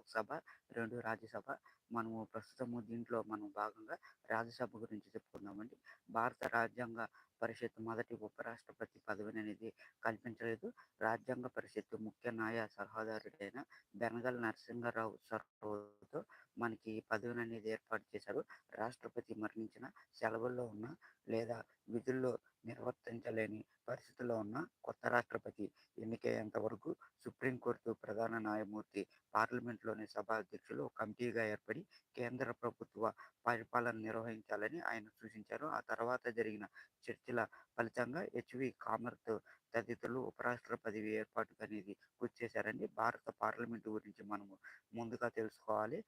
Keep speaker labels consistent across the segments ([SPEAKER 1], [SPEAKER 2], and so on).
[SPEAKER 1] లోక్‌సభ, రెండు రాజ్యసభ. మనము ప్రస్తుతము దీంట్లో మనం భాగంగా రాజ్యసభ గురించి చెప్పుకుందామండి. భారత రాజ్యాంగ పరిషత్ మొదటి ఉపరాష్ట్రపతి పదవిననేది కల్పించలేదు. రాజ్యాంగ పరిషత్ ముఖ్య న్యాయ సలహాదారుడైన బెనగల్ నరసింహారావు సర్వతో మనకి ఈ పదవిననేది ఏర్పాటు చేశారు. రాష్ట్రపతి మరణించిన, సెలవుల్లో ఉన్న లేదా విధుల్లో నిర్వర్తించలేని పరిస్థితిలో ఉన్న కొత్త రాష్ట్రపతి ఎన్నికయ్యేంత వరకు సుప్రీంకోర్టు ప్రధాన న్యాయమూర్తి, పార్లమెంట్‌లోని సభాధ్యక్షులు కమిటీగా ఏర్పడి కేంద్ర ప్రభుత్వ పరిపాలన నిర్వహించాలని ఆయన సూచించారు. ఆ తర్వాత జరిగిన చర్చల ఫలితంగా హెచ్‌వి కామర్త్ తదితరులు ఉపరాష్ట్రపతి ఏర్పాటుకు అనేది కృషి చేశారండి. భారత పార్లమెంటు గురించి మనము ముందుగా తెలుసుకోవాలి.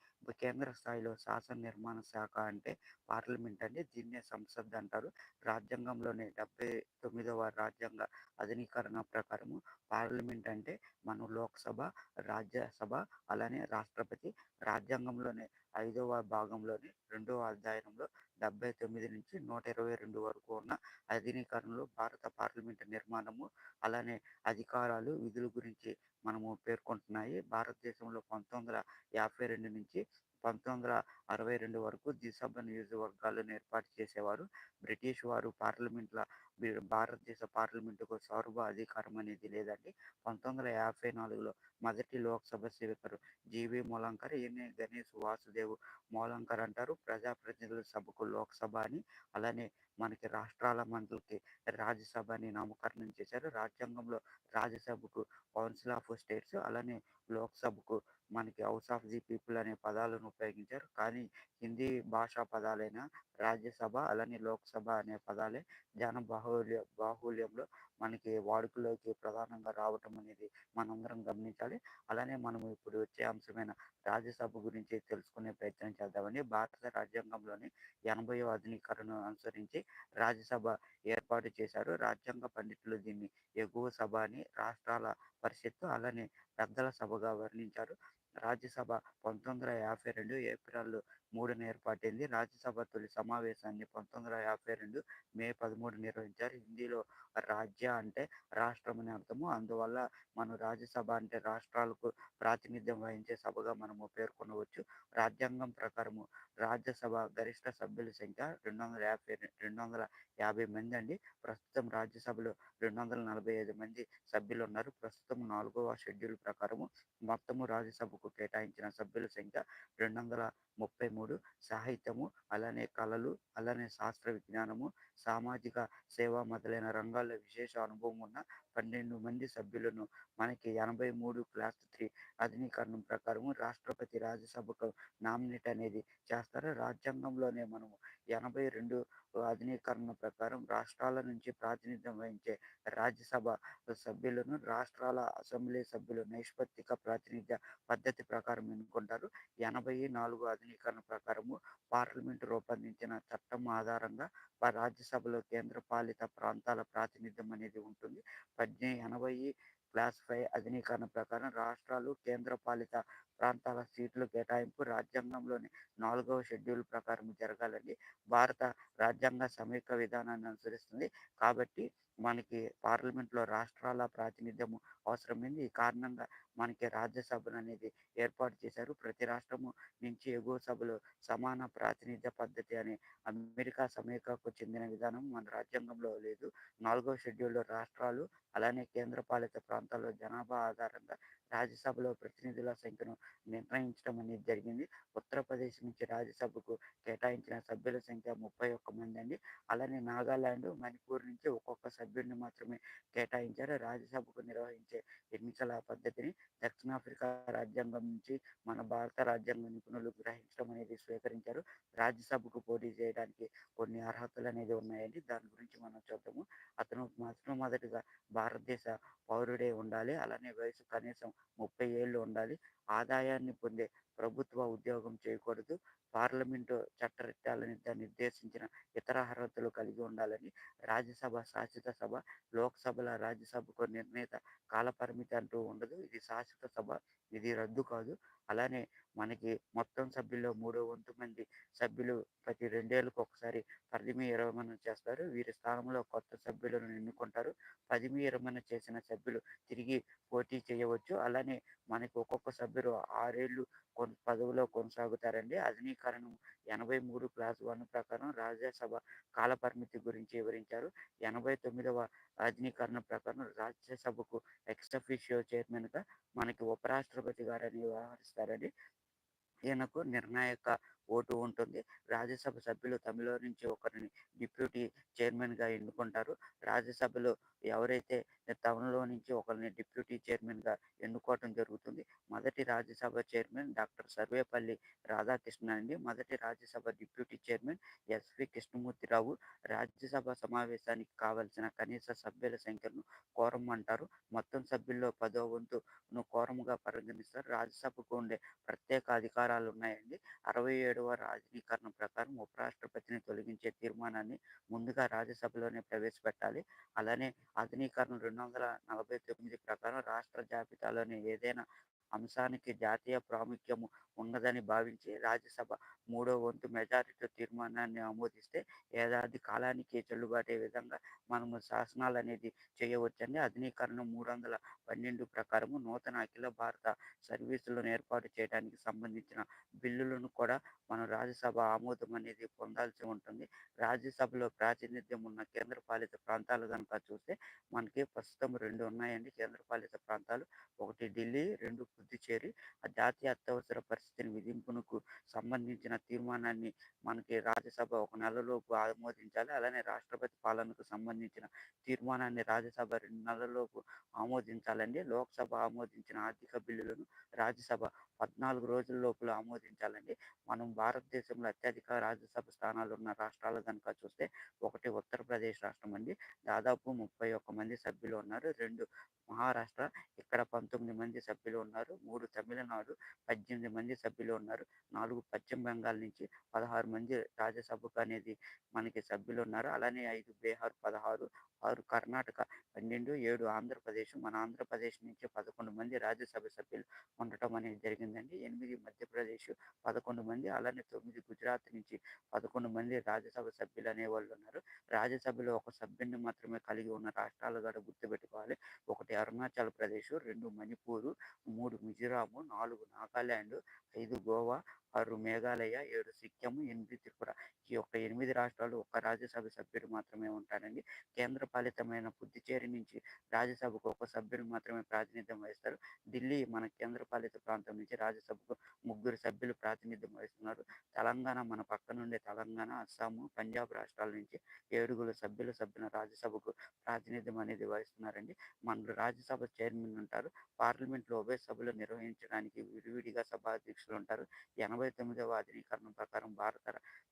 [SPEAKER 1] కేంద్ర స్థాయిలో శాసన నిర్మాణ శాఖ అంటే పార్లమెంట్ అంటే దీన్నే సంసద్ అంటారు. రాజ్యాంగంలోని 79వ రాజ్యాంగ అధికరణ ప్రకారము పార్లమెంట్ అంటే మనం లోక్‌సభ, రాజ్యసభ అలానే రాష్ట్రపతి. రాజ్యాంగంలోని ఐదవ భాగంలోని రెండవ అధ్యాయంలో 79-122 వరకు ఉన్న అధికరణలు భారత పార్లమెంటు నిర్మాణము, అలానే అధికారాలు, విధుల గురించి మనము పేర్కొంటున్నాయి. భారతదేశంలో 1952 నుంచి 1962 వరకు ద్విసభ నియోజకవర్గాలను ఏర్పాటు చేసేవారు. బ్రిటిష్ వారు పార్లమెంట్‌ల భారతదేశ పార్లమెంటుకు అధికారం అనేది లేదండి. 1954లో మొదటి లోక్‌సభ స్పీకర్ జీవి మూలంకర్. ఈయన గణేష్ వాసుదేవ్ మూలంకర్ అంటారు. ప్రజాప్రతినిధుల సభకు లోక్‌సభ అని, అలానే మనకి రాష్ట్రాల మండలికి రాజ్యసభని నామకరణం చేశారు. రాజ్యాంగంలో రాజ్యసభకు కౌన్సిల్ ఆఫ్ స్టేట్స్, అలానే లోక్‌సభకు మనకి హౌస్ ఆఫ్ ది పీపుల్ అనే పదాలను ఉపయోగించారు. కానీ హిందీ భాషా పదాలైన రాజ్యసభ, అలానే లోక్‌సభ అనే పదాలే జన బాహుల్య బాహుళ్యంలో మనకి వాడుకలోకి ప్రధానంగా రావటం అనేది మనందరం గమనించాలి. అలానే మనం ఇప్పుడు వచ్చే అంశమైన రాజ్యసభ గురించి తెలుసుకునే ప్రయత్నం చేద్దామండి. భారత రాజ్యాంగంలోని 80వ అధికరణను అనుసరించి రాజ్యసభ ఏర్పాటు చేశారు. రాజ్యాంగ పండితులు దీన్ని ఎగువ సభ అని, రాష్ట్రాల పరిషత్తు అలానే పెద్దల సభగా వర్ణించారు. రాజ్యసభ 1952 ఏప్రిల్ మూడున ఏర్పాటైంది. రాజ్యసభ తొలి సమావేశాన్ని 1952 మే 13 నిర్వహించారు. హిందీలో రాజ్య అంటే రాష్ట్రం అని అర్థము. అందువల్ల మనం రాజ్యసభ అంటే రాష్ట్రాలకు ప్రాతినిధ్యం వహించే సభగా మనము పేర్కొనవచ్చు. రాజ్యాంగం ప్రకారము రాజ్యసభ గరిష్ట సభ్యుల సంఖ్య 250 250 మంది అండి. ప్రస్తుతం రాజ్యసభలో 245 మంది సభ్యులు ఉన్నారు ప్రస్తుతం నాలుగవ షెడ్యూల్ ప్రకారము మొత్తము రాజ్యసభకు కేటాయించిన సభ్యుల సంఖ్య 233. సాహిత్యము, అలానే కళలు, అలానే శాస్త్ర విజ్ఞానము, సామాజిక సేవ మొదలైన రంగాల్లో విశేష అనుభవం ఉన్న 12 మంది సభ్యులను మనకి 83 క్లాస్ త్రీ అధినీకరణం ప్రకారము రాష్ట్రపతి రాజ్యసభకు నామినేట్ అనేది చేస్తారు. రాజ్యాంగంలోనే మనము ఎనభై రెండు అధినీకరణ ప్రకారం రాష్ట్రాల నుంచి ప్రాతినిధ్యం వహించే రాజ్యసభ సభ్యులను రాష్ట్రాల అసెంబ్లీ సభ్యులు నైష్పత్తిక ప్రాతినిధ్య పద్ధతి ప్రకారం ఎన్నుకుంటారు. 84 అధికరణ ప్రకారము పార్లమెంటు రూపొందించిన చట్టం ఆధారంగా రాజ్యసభలో కేంద్ర పాలిత ప్రాంతాల ప్రాతినిధ్యం అనేది ఉంటుంది. పద్నే 80 క్లాస్ ఫైవ్ అధినీకరణ ప్రకారం రాష్ట్రాలు, కేంద్ర పాలిత ప్రాంతాల సీట్ల కేటాయింపు రాజ్యాంగంలోని నాలుగవ షెడ్యూల్ ప్రకారం జరగాలండి. భారత రాజ్యాంగ సమైక్య విధానాన్ని అనుసరిస్తుంది. కాబట్టి మనకి పార్లమెంట్‌లో రాష్ట్రాల ప్రాతినిధ్యం అవసరమైంది. ఈ కారణంగా మనకి రాజ్యసభననేది ఏర్పాటు చేశారు. ప్రతి రాష్ట్రము నుంచి ఎగువ సభలు సమాన ప్రాతినిధ్య పద్ధతి అనే అమెరికా సమీకకు చెందిన విధానం మన రాజ్యాంగంలో లేదు. నాలుగో షెడ్యూల్‌లో రాష్ట్రాలు, అలానే కేంద్ర పాలిత ప్రాంతాల్లో జనాభా ఆధారంగా రాజ్యసభలో ప్రతినిధుల సంఖ్యను నిర్ణయించడం అనేది జరిగింది. ఉత్తరప్రదేశ్ నుంచి రాజ్యసభకు కేటాయించిన సభ్యుల సంఖ్య 31 మంది అండి. అలానే నాగాలాండ్, మణిపూర్ నుంచి ఒక్కొక్క సభ్యుడిని మాత్రమే కేటాయించారు. రాజ్యసభకు నిర్వహించే ఎన్నికల పద్ధతిని దక్షిణాఫ్రికా రాజ్యాంగం నుంచి మన భారత రాజ్యాంగ నిపుణులు గ్రహించడం అనేది స్వీకరించారు. రాజ్యసభకు పోటీ చేయడానికి కొన్ని అర్హతలు అనేది ఉన్నాయండి. దాని గురించి మనం చూద్దాము. అతను మొట్టమొదటిగా భారతదేశ పౌరుడే ఉండాలి. అలానే వయసు కనీసం ముప్పై ఏళ్ళు ఉండాలి. ఆదాయాన్ని పొందే ప్రభుత్వ ఉద్యోగం చేయకూడదు. పార్లమెంటు చట్టరిత్యాలని నిర్దేశించిన ఇతర అర్హతలు కలిగి ఉండాలని రాజ్యసభ శాశ్వత సభ. లోక్‌సభల రాజ్యసభకు నిర్ణీత కాలపరిమితి అంటూ ఉండదు. ఇది శాశ్వత సభ. ఇది రద్దు కాదు. అలానే మనకి మొత్తం సభ్యుల్లో మూడో వంతు మంది సభ్యులు ప్రతి రెండేళ్ళకు ఒకసారి పదవీ విరమణ చేస్తారు. వీరి స్థానంలో కొత్త సభ్యులను ఎన్నుకుంటారు. పదిమి విరమణ చేసిన సభ్యులు తిరిగి పోటీ చేయవచ్చు. అలానే మనకి ఒక్కొక్క సభ్యుడు 6 ఏళ్ళు పదవిలో కొనసాగుతారండి. ఎనభై మూడు క్లాస్ వన్ ప్రకారం రాజ్యసభ కాలపరిమితి గురించి వివరించారు. ఎనభై తొమ్మిదవ అధినీకరణ ప్రకారం రాజ్యసభకు ఎక్స్టఫిషియో చైర్మన్ చైర్మన్‌గా మనకి ఉపరాష్ట్రపతి గారని వ్యవహరిస్తారని ఈయనకు నిర్ణాయక ఓటు ఉంటుంది. రాజ్యసభ సభ్యులు తమిళ నుంచి ఒకరిని డిప్యూటీ చైర్మన్గా ఎన్నుకుంటారు. రాజ్యసభలో ఎవరైతే తమిళలో నుంచి ఒకరిని డిప్యూటీ చైర్మన్గా ఎన్నుకోవటం జరుగుతుంది. మొదటి రాజ్యసభ చైర్మన్ డాక్టర్ సర్వేపల్లి రాధాకృష్ణ అండి. మొదటి Rajya Sabha deputy chairman S V Krishnamurthy Rao. Rajya Sabha సమావేశానికి కావలసిన కనీస సభ్యుల సంఖ్యను కోరం అంటారు. మొత్తం సభ్యుల్లో పదో వంతును కోరంగా పరిగణిస్తారు. రాజ్యసభకు ఉండే ప్రత్యేక అధికారాలు ఉన్నాయండి అరవై ఏడు 67వ రాజనీకరణ ప్రకారం ఉపరాష్ట్రపతిని తొలగించే తీర్మానాన్ని ముందుగా రాజ్యసభలోనే ప్రవేశపెట్టాలి. అలానే ఆధునీకరణ 249 ప్రకారం రాష్ట్ర జాబితాలోని ఏదైనా అంశానికి జాతీయ ప్రాముఖ్యము ఉన్నదని భావించి రాజ్యసభ మూడో వంతు మెజారిటీ తీర్మానాన్ని ఆమోదిస్తే ఏడాది కాలానికి చెల్లుబాటే విధంగా మనము శాసనాలనేది చేయవచ్చండి. అధునాకరణ 312 ప్రకారము నూతన అఖిల భారత సర్వీసులను ఏర్పాటు చేయడానికి సంబంధించిన బిల్లులను కూడా మనం రాజ్యసభ ఆమోదం అనేది పొందాల్సి ఉంటుంది. రాజ్యసభలో ప్రాతినిధ్యం ఉన్న కేంద్రపాలిత ప్రాంతాలు గనుక చూస్తే మనకి ప్రస్తుతం రెండు ఉన్నాయండి కేంద్రపాలిత ప్రాంతాలు. ఒకటి ఢిల్లీ, రెండు పుదుచ్చేరి. ఆ జాతీయ అత్యవసర పరిస్థితిని విధింపునకు సంబంధించిన తీర్మానాన్ని మనకి రాజ్యసభ ఒక నెలలోపు ఆమోదించాలి. అలానే రాష్ట్రపతి పాలనకు సంబంధించిన తీర్మానాన్ని రాజ్యసభ రెండు నెలల్లోపు ఆమోదించాలండి. లోక్‌సభ ఆమోదించిన ఆర్థిక బిల్లులను రాజ్యసభ 14 రోజుల లోపల ఆమోదించాలండి. మనం భారతదేశంలో అత్యధిక రాజ్యసభ స్థానాలు ఉన్న రాష్ట్రాలు కనుక చూస్తే ఒకటి ఉత్తరప్రదేశ్ రాష్ట్రం అండి. దాదాపు 31 మంది సభ్యులు ఉన్నారు. రెండు మహారాష్ట్ర ఇక్కడ 19 మంది సభ్యులు ఉన్నారు. మూడు తమిళనాడు 18 మంది సభ్యులు ఉన్నారు. నాలుగు పశ్చిమ బెంగాల్ నుంచి 16 మంది రాజ్యసభకు అనేది మనకి సభ్యులు ఉన్నారు అలానే ఐదు బీహార్ 16, 6 కర్ణాటక 12, 7 ఆంధ్రప్రదేశ్. మన ఆంధ్రప్రదేశ్ నుంచి 11 మంది రాజ్యసభ సభ్యులు ఉండటం అనేది జరిగిందండి. ఎనిమిది మధ్యప్రదేశ్ 11 మంది. అలానే తొమ్మిది గుజరాత్ నుంచి 11 మంది రాజ్యసభ సభ్యులు అనేవాళ్ళు ఉన్నారు. రాజ్యసభలో ఒక సభ్యుడిని మాత్రమే కలిగి ఉన్న రాష్ట్రాలు కూడా గుర్తుపెట్టుకోవాలి. ఒకటి అరుణాచల్ ప్రదేశ్, రెండు మణిపూరు మూడు మిజోరాము నాలుగు నాగాల్యాండ్ ఐదు గోవా ఆరు మేఘాలయ, ఏడు సిక్కిం, ఎనిమిది త్రిపుర. ఈ యొక్క ఎనిమిది రాష్ట్రాలు ఒక్క రాజ్యసభ సభ్యుడు మాత్రమే ఉంటారండి. కేంద్రపాలితమైన పుదుచ్చేరి నుంచి రాజ్యసభకు ఒక సభ్యుడు మాత్రమే ప్రాతినిధ్యం వహిస్తారు. ఢిల్లీ మన కేంద్రపాలిత ప్రాంతం నుంచి రాజ్యసభకు ముగ్గురు సభ్యులు ప్రాతినిధ్యం వహిస్తున్నారు. తెలంగాణ మన పక్క నుండే తెలంగాణ, అస్సాము, పంజాబ్ రాష్ట్రాల నుంచి ఏడుగురు సభ్యులు సభ్యుల రాజ్యసభకు ప్రాతినిధ్యం అనేది వహిస్తున్నారండి. మన రాజ్యసభ చైర్మన్ ఉంటారు. పార్లమెంట్‌లో ఉభయ సభలు నిర్వహించడానికి విడివిడిగా సభాధ్యక్షులు ఉంటారు. 89వ అధునాకరణ ప్రకారం భారత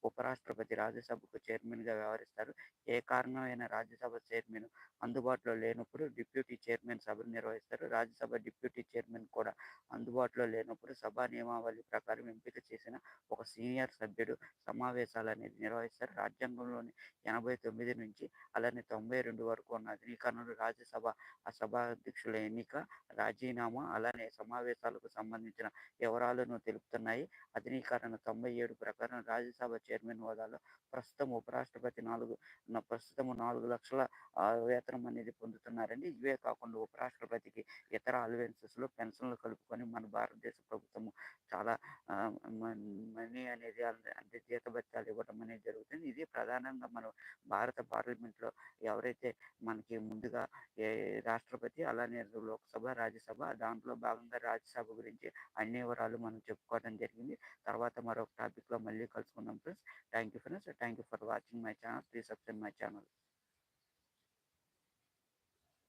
[SPEAKER 1] ఉపరాష్ట్రపతి రాజ్యసభకు చైర్మన్‌గా వ్యవహరిస్తారు. ఏ కారణమైన రాజ్యసభ చైర్మన్ అందుబాటులో లేనప్పుడు డిప్యూటీ చైర్మన్ సభను నిర్వహిస్తారు. రాజ్యసభ డిప్యూటీ చైర్మన్ కూడా అందుబాటులో లేనప్పుడు సభా నియమావళి ప్రకారం ఎంపిక చేసిన ఒక సీనియర్ సభ్యుడు సమావేశాలు అనేది నిర్వహిస్తారు. రాజ్యాంగంలోని 89 నుంచి అలానే 92 వరకు ఉన్న అధినీకరణలు రాజ్యసభ ఆ సభాధ్యక్షుల ఎన్నిక, రాజీనామా, అలానే సమావేశాలకు సంబంధించిన వివరాలను తెలుపుతున్నాయి. సదనీకరణ తొంభై ఏడు ప్రకారం రాజ్యసభ చైర్మన్ హోదాలో ప్రస్తుతం ఉపరాష్ట్రపతి నాలుగు ప్రస్తుతం నాలుగు లక్షల వేతనం అనేది పొందుతున్నారండి. ఇవే కాకుండా ఉపరాష్ట్రపతికి ఇతర అలవెన్సెస్లో పెన్షన్‌లు కలుపుకొని మన భారతదేశ ప్రభుత్వం చాలా మనీ అనేది అంటే అంటే జీతభత్యాలు ఇవ్వడం అనేది జరుగుతుంది. ఇది ప్రధానంగా మనం భారత పార్లమెంట్‌లో ఎవరైతే మనకి ముందుగా ఏ రాష్ట్రపతి, అలానే లోక్‌సభ, రాజ్యసభ దాంట్లో భాగంగా రాజ్యసభ గురించి అన్ని వివరాలు మనం చెప్పుకోవడం జరిగింది. తర్వాత మరొక టాపిక్‌లో మళ్ళీ కలుసుకుందాం friends. Thank you friends. Thank you for watching my channel. Please subscribe my channel.